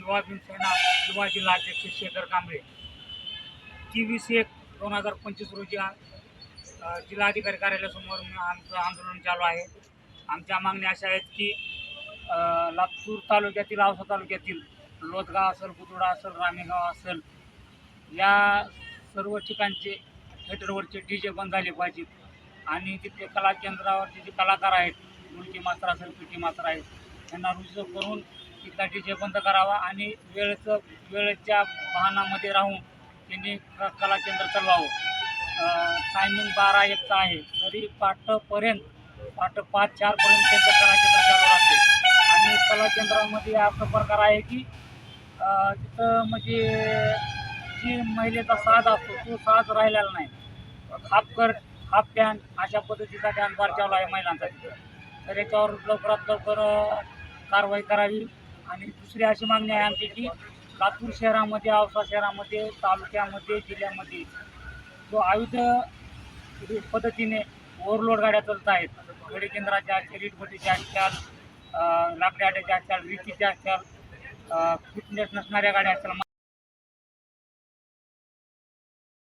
युवा भीमसेना युवा जिल्हाध्यक्ष शेखर कांबळे. तेवीस एक दोन हजार पंचवीस रोजी जिल्हाधिकारी कार्यालयासमोर आमचं आंदोलन चालू आहे. आमच्या मागण्या अशा आहेत की लातूर तालुक्यातील औसा तालुक्यातील लोदगाव असेल बुदुडा असेल रामेगाव असेल या सर्व ठिकाणचे थिएटरवरचे डी जे बंद झाले पाहिजेत. आणि तिथले कला केंद्रावरचे जे कलाकार आहेत मुलगी मात्र असेल पिटी मात्र आहेत त्यांना रुजू करून तिथला जे बंद करावा आणि वेळेचं वेळेच्या वाहनामध्ये राहून त्यांनी क- कला केंद्र चालवावं. टायमिंग बारा एकचा आहे. तरी पाठपर्यंत पाठ पाच चारपर्यंत त्यांचं कला केंद्र चालू राहते. आणि कला केंद्रामध्ये असा प्रकार आहे की तिथं म्हणजे जी महिलेचा साज असतो तो साज राहिलेला नाही. हाफ कर हाफ पॅन्ट अशा पद्धतीचा डॅन बार चालू आहे महिलांचा तिथं. तर याच्यावर लवकरात लवकर कारवाई करावी. आणि दुसरी अशी मागणी आहे आमची की लातूर शहरामध्ये औसा शहरामध्ये तालुक्यामध्ये जिल्ह्यामध्ये जो आयुध पद्धतीने ओव्हरलोड गाड्या चालत आहेत गडी केंद्राच्या असतील इटभटीच्या असतात लाकडी अड्ड्याच्या असतात रीतीच्या असतात फिटनेस नसणाऱ्या गाड्या असतात